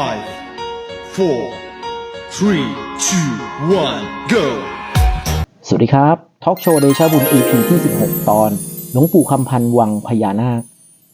Five, four, three, two, one, go! สวัสดีครับ ทอล์กโชว์เดชาบุญ EP ที่ 16 ตอน หลวงปู่คำพันธ์วังพญานาค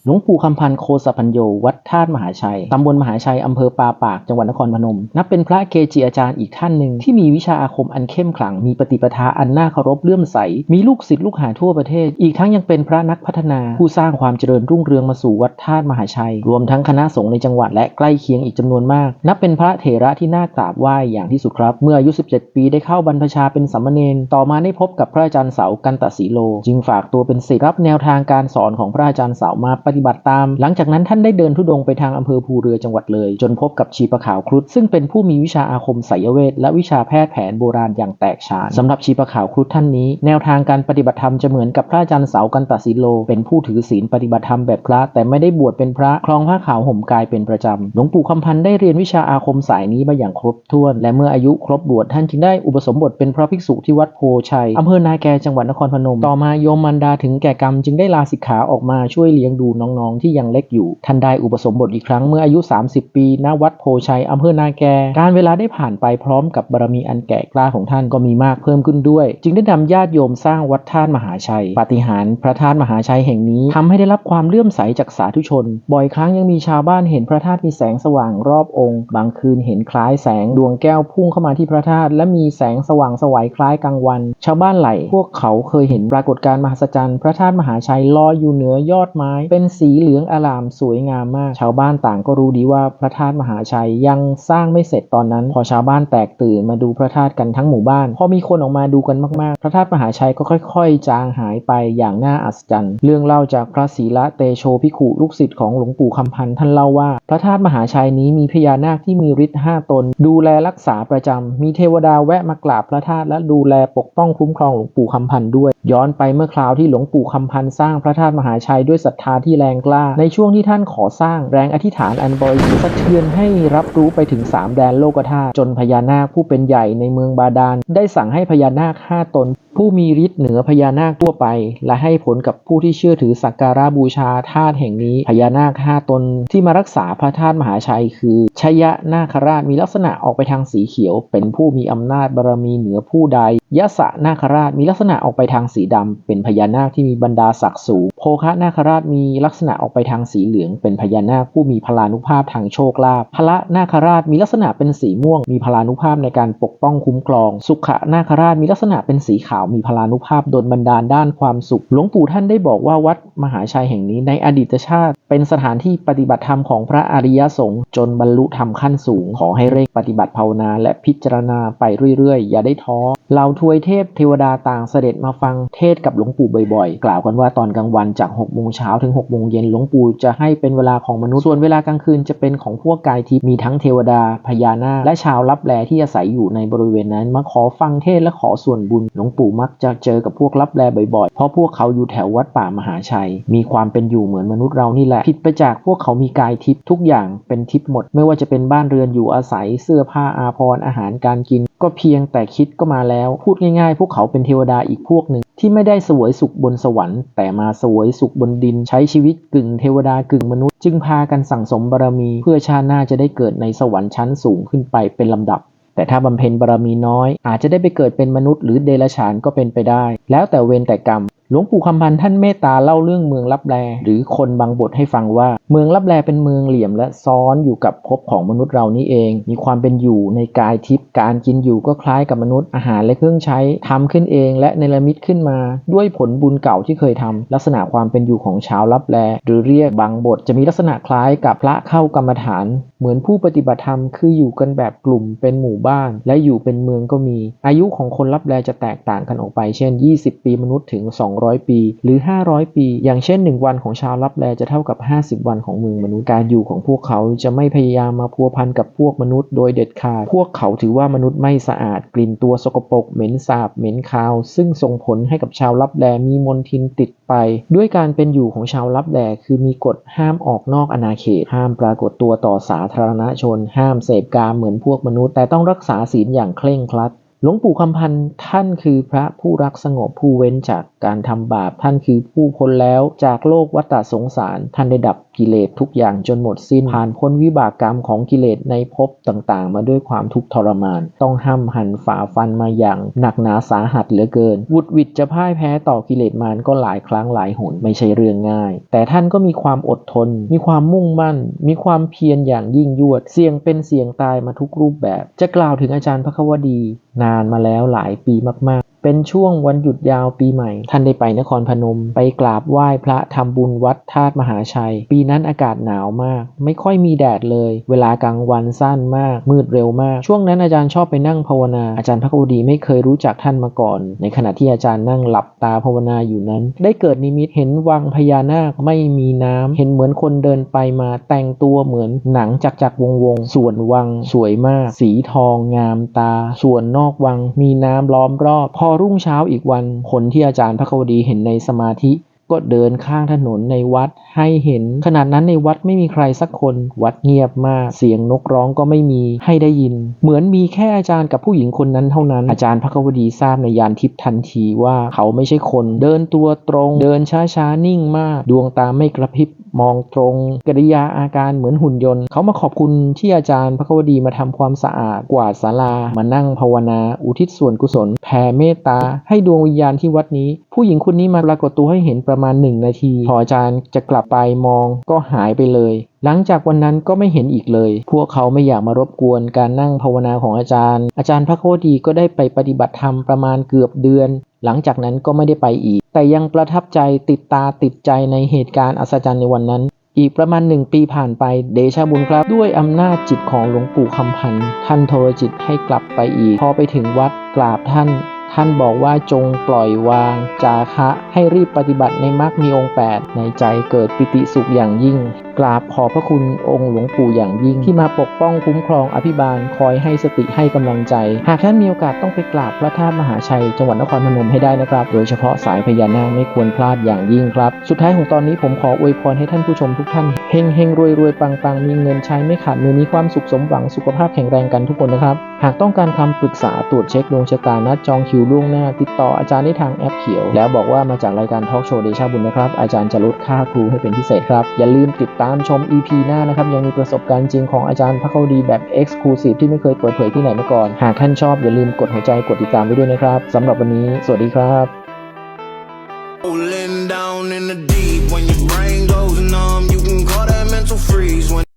หลวงปู่คำพันธ์โคสปัญโยวัดธาตุมหาชัย ตำบลมหาชัย อำเภอปาปาก จังหวัดนครพนม นับเป็นพระเกจิอาจารย์อีกท่านหนึ่งที่มีวิชาอาคมอันเข้มขลัง มีปฏิปทาอันน่าเคารพเลื่อมใส มีลูกศิษย์ลูกหาทั่วประเทศ อีกทั้งยังเป็นพระนักพัฒนา ผู้สร้างความเจริญรุ่งเรืองมาสู่วัดธาตุมหาชัย รวมทั้งคณะสงฆ์ในจังหวัดและใกล้เคียงอีกจำนวนมาก นับเป็นพระเถระที่น่ากราบไหว้อย่างที่สุดครับ เมื่ออายุ 17 ปีได้เข้าบรรพชาเป็นสามมเณรต่อมาได้พบกับพระอาจารย์เสากันตสีโล จึงฝากตัวเป็นศิษย์รับแนวทางการสอนของพระอาจารย์เสามาปฏิิบัติตาม หลังจากนั้นท่านได้เดินทุดงค์ไปทางอำเภอภูเรือจังหวัดเลย จนพบกับชีปะขาวครุฑซึ่งเป็นผู้มีวิชาอาคมไสยเวทและวิชาแพทย์แผนโบราณอย่างแตกฉานสำหรับชีปะขาวครุฑท่านนี้ แนวทางการปฏิบัติธรรมจะเหมือนกับพระอาจารย์เสากันตสีโล เป็นผู้ถือศีลปฏิบัติธรรมแบบพระ แต่ไม่ได้บวชเป็นพระครองผ้าขาวห่มกายเป็นประจำหลวงปู่คำพันธ์ได้เรียนวิชาอาคมสายนี้มาอย่างครบถ้วน และเมื่ออายุครบบวชท่านจึงได้อุปสมบทเป็นพระภิกษุที่วัดโพชัยอำเภอนาแกจังหวัดนครพนม ต่อมาโยมมันดาถึงแก่กรรมจึงได้ลาสิกขาออกมาช่วยเลี้ยงดูน้องๆ ที่ยังเล็กอยู่ท่านได้อุปสมบทอีกครั้งเมื่ออายุ 30 ปี ณ วัดโพชัยอำเภอนาแก การเวลาได้ผ่านไปพร้อมกับบารมีอันแก่กล้าของท่านก็มีมากเพิ่มขึ้นด้วย จึงได้นำญาติโยมสร้างวัดท่านมหาชัย ปาฏิหาริย์พระธาตุมหาชัยแห่งนี้ทำให้ได้รับความเลื่อมใสจากสาธุชน บ่อยครั้งยังมีชาวบ้านเห็นพระธาตุมีแสงสว่างรอบองค์ บางคืนเห็นคล้ายแสงดวงแก้วพุ่งเข้ามาที่พระธาตุและมีแสงสว่างสวัยคล้ายกลางวัน ชาวบ้านไหล พวกเขาเคยเห็นปรากฏการณ์มหัศจรรย์พระธาตุมหาชัยลอยอยู่เหนือยอดไม้เป็นสีเหลืองอลามสวยงามมาก ชาวบ้านต่างก็รู้ดีว่าพระธาตุมหาชัยยังสร้างไม่เสร็จตอนนั้น พอชาวบ้านแตกตื่นมาดูพระธาตุกันทั้งหมู่บ้าน พอมีคนออกมาดูกันมากๆ พระธาตุมหาชัยก็ค่อยๆ จางหายไปอย่างน่าอัศจรรย์ เรื่องเล่าจากพระศรีละเตโชภิขุลูกศิษย์ของหลวงปู่คำพันธ์ท่านเล่าว่า พระธาตุมหาชัยนี้มีพญานาคที่มีฤทธิ์ห้าตน ดูแลรักษาประจำมีเทวดาแวะมากราบพระธาตุและดูแลปกป้องคุ้มครองหลวงปู่คำพันธ์ด้วย ย้อนไปเมื่อคราวที่หลวงปู่คำพันธ์สร้างพระธาตุมหาชัยด้วยศรัทธาที่แรงกล้า ในช่วงที่ท่านขอสร้างแรงอธิษฐานอันบริสุทธิ์สะเทือนให้รับรู้ไปถึงสามแดนโลกธาตุจนพญานาคผู้เป็นใหญ่ในเมืองบาดาล ได้สั่งให้พญานาคห้าตน ผู้มีฤทธิ์เหนือพญานาคทั่วไป และให้ผลกับผู้ที่เชื่อถือสักการะบูชาธาตุแห่งนี้พญานาคห้าตนที่มารักษาพระธาตุมหาชัย คือชยะนาคราชมีลักษณะออกไปทางสีเขียว เป็นผู้มีอำนาจบารมีเหนือผู้ใดยะสะนาคราชมีลักษณะออกไปทางสีดำเป็นพญานาคที่มีบรรดาศักดิ์สูงโภคะนาคราชมีลัักษณะออกไปทางสีเหลือง เป็นพญานาคผู้มีพลานุภาพทางโชคลาภพระนาคราชมีลักษณะเป็นสีม่วง มีพลานุภาพในการปกป้องคุ้มครอง สุขะนาคราชมีลักษณะเป็นสีขาวมีพลานุภาพดลบันดาลด้านความสุข หลวงปู่ท่านได้บอกว่าวัดมหาชัยแห่งนี้ในอดีตชาติ เป็นสถานที่ปฏิบัติธรรมของพระอริยสงฆ์จนบรรลุธรรมขั้นสูง ขอให้เร่งปฏิบัติภาวนาและพิจารณาไปเรื่อยๆ อย่าได้ท้อเหล่าทวยเทพเทวดาต่างเสด็จมาฟังเทศกับหลวงปู่บ่อยๆ กล่าวกันว่าตอนกลางวันจาก6โมงเช้าถึง6โมงเย็นหลวงปู่จะให้เป็นเวลาของมนุษย์ส่วนเวลากลางคืนจะเป็นของพวกกายทิพย์มีทั้งเทวดาพญานาคและชาวลับแลที่อาศัยอยู่ในบริเวณนั้น มาขอฟังเทศและขอส่วนบุญหลวงปู่มักจะเจอกับพวกลับแลบ่อยๆ เพราะพวกเขาอยู่แถววัดป่ามหาชัย มีความเป็นอยู่เหมือนมนุษย์เรานี่แหละผิดไปจากพวกเขามีกายทิพย์ทุกอย่างเป็นทิพย์หมด ไม่ว่าจะเป็นบ้านเรือนอยู่อาศัยเสื้อผ้าอาภรณ์อาหารการกิน ก็เพียงแต่คิดก็มาแล้ว พูดง่ายๆ พวกเขาเป็นเทวดาอีกพวกหนึ่งที่ไม่ได้สวยสุขบนสวรรค์ แต่มาสวยสุขบนดินใช้ชีวิตกึ่งเทวดากึ่งมนุษย์ จึงพากันสั่งสมบารมี เพื่อชาติหน้าจะได้เกิดในสวรรค์ชั้นสูงขึ้นไปเป็นลำดับแต่ถ้าบำเพ็ญบารมีน้อย อาจจะได้ไปเกิดเป็นมนุษย์หรือเดรัจฉานก็เป็นไปได้ แล้วแต่เวรแต่กรรม หลวงปู่คำพันธ์ท่านเมตตาเล่าเรื่องเมืองลับแล หรือคนบางบทให้ฟังว่า เมืองลับแลเป็นเมืองเหลี่ยมและซ้อนอยู่กับภพของมนุษย์เรานี่เอง มีความเป็นอยู่ในกายทิพย์การกินอยู่ก็คล้ายกับมนุษย์อาหารและเครื่องใช้ทำขึ้นเอง และเนรมิตขึ้นมา ด้วยผลบุญเก่าที่เคยทำลักษณะความเป็นอยู่ของชาวลับแล หรือเรียกบางบทจะมีลักษณะคล้ายกับพระเข้ากรรมฐาน เหมือนผู้ปฏิบัติธรรมคืออยู่กันแบบกลุ่มเป็นหมู่บ้าน และอยู่เป็นเมืองก็มี อายุของคนลับแลจะแตกต่างกันออกไป เช่น 20 ปีมนุษย์ถึง200 ปี หรือ 500 ปี อย่างเช่น 1 วันของชาวลับแลจะเท่ากับ 50 วันของเมืองมนุษย์การอยู่ของพวกเขาจะไม่พยายามมาพัวพันกับพวกมนุษย์โดยเด็ดขาด พวกเขาถือว่ามนุษย์ไม่สะอาดกลิ่นตัวสกปรกเหม็นสาบเหม็นคาว ซึ่งส่งผลให้กับชาวลับแลมีมลทินติดไป ด้วยการเป็นอยู่ของชาวลับแลคือมีกฎห้ามออกนอกอาณาเขต ห้ามปรากฏตัวต่อสาธารณชน ห้ามเสพกามเหมือนพวกมนุษย์ แต่ต้องรักษาศีลอย่างเคร่งครัด หลวงปู่คำพันธ์ท่านคือพระผู้รักสงบผู้เว้นจากการทำบาป ท่านคือผู้พ้นแล้วจากโลกวัฏสงสาร ท่านได้ดับกิเลสทุกอย่างจนหมดสิ้นผ่านพ้นวิบากกรรมของกิเลสในภพต่างๆ มาด้วยความทุกข์ทรมาน ต้องห้ำหันฝ่าฟันมาอย่างหนักหนาสาหัสเหลือเกิน วุดวิดจะพ่ายแพ้ต่อกิเลสมารก็หลายครั้งหลายหนไม่ใช่เรื่องง่าย แต่ท่านก็มีความอดทน มีความมุ่งมั่น มีความเพียรอย่างยิ่งยวด เสี่ยงเป็นเสี่ยงตายมาทุกรูปแบบ จะกล่าวถึงอาจารย์พระควดี นานมาแล้วหลายปีมาก ๆ เป็นช่วงวันหยุดยาวปีใหม่ ท่านได้ไปนครพนม ไปกราบไหว้พระทำบุญวัดธาตุมหาชัย ปีนั้นอากาศหนาวมาก ไม่ค่อยมีแดดเลย เวลากลางวันสั้นมาก มืดเร็วมาก ช่วงนั้นอาจารย์ชอบไปนั่งภาวนา อาจารย์พระกวดีไม่เคยรู้จักท่านมาก่อน ในขณะที่อาจารย์นั่งหลับตาภาวนาอยู่นั้น ได้เกิดนิมิตเห็นวังพญานาคไม่มีน้ำเห็นเหมือนคนเดินไปมาแต่งตัวเหมือนหนังจักจักวงวงๆส่วนวังสวยมาก สีทองงามตา ส่วนนอกวังมีน้ำล้อมรอบพออรุ่งเช้าอีกวันคนที่อาจารย์พระกวดีเห็นในสมาธิก็เดินข้างถนนในวัดให้เห็น ขนาดนั้นในวัดไม่มีใครสักคน วัดเงียบมาก เสียงนกร้องก็ไม่มีให้ได้ยิน เหมือนมีแค่อาจารย์กับผู้หญิงคนนั้นเท่านั้น อาจารย์พระกวดีทราบในยานทิพย์ทันทีว่าเขาไม่ใช่คน เดินตัวตรง เดินช้าๆนิ่งมาก ดวงตาไม่กระพริบมองตรงกริยาอาการเหมือนหุ่นยนต์ เขามาขอบคุณที่อาจารย์พระกวดีมาทำความสะอาดกวาดศาลา มานั่งภาวนา อุทิศส่วนกุศล แผ่เมตตา ให้ดวงวิญญาณที่วัดนี้ ผู้หญิงคนนี้มาปรากฏตัวให้เห็นประมาณหนึ่งนาที พออาจารย์จะกลับไปมองก็หายไปเลย หลังจากวันนั้นก็ไม่เห็นอีกเลย พวกเขาไม่อยากมารบกวนการนั่งภาวนาของอาจารย์ อาจารย์พระโคดีก็ได้ไปปฏิบัติธรรมประมาณเกือบเดือน หลังจากนั้นก็ไม่ได้ไปอีก แต่ยังประทับใจติดตาติดใจในเหตุการณ์อัศจรรย์ในวันนั้น อีกประมาณหนึ่งปีผ่านไปเดชะบุญครับ ด้วยอำนาจจิตของหลวงปู่คำพันธ์ท่านโทรจิตให้กลับไปอีก พอไปถึงวัดกราบท่านท่านบอกว่าจงปล่อยวาง จาคะ ให้รีบปฏิบัติในมรรคมีองค์ 8 ในใจเกิดปิติสุขอย่างยิ่ง กราบขอบพระคุณองค์หลวงปู่อย่างยิ่งที่มาปกป้องคุ้มครองอภิบาลคอยให้สติให้กำลังใจ หากท่านมีโอกาสต้องไปกราบพระธาตุมหาชัย จังหวัดนครพนมให้ได้นะครับ โดยเฉพาะสายพญานาคไม่ควรพลาดอย่างยิ่งครับ สุดท้ายของตอนนี้ผมขออวยพรให้ท่านผู้ชมทุกท่านเฮงเฮงรวยรวยปังปังมีเงินใช้ไม่ขาดมือมีความสุขสมหวังสุขภาพแข็งแรงกันทุกคนนะครับหากต้องการคำปรึกษาตรวจเช็คดวงชะตานัดจองคิวล่วงหน้า ติดต่ออาจารย์ได้ทางแอปเขียว แล้วบอกว่ามาจากรายการทอล์กโชว์เดชาบุญนะครับ อาจารย์จะลดค่าครูให้เป็นพิเศษครับ อย่าลืมติดตามชม EP หน้านะครับ ยังมีประสบการณ์จริงของอาจารย์พระเขาดีแบบ Exclusive ที่ไม่เคยเปิดเผยที่ไหนมาก่อน หากท่านชอบอย่าลืมกดหัวใจกดติดตามไว้ด้วยนะครับสำหรับวันนี้ สวัสดีครับ Rolling down in the deep when your brain goes numb, you can call that mental freeze. When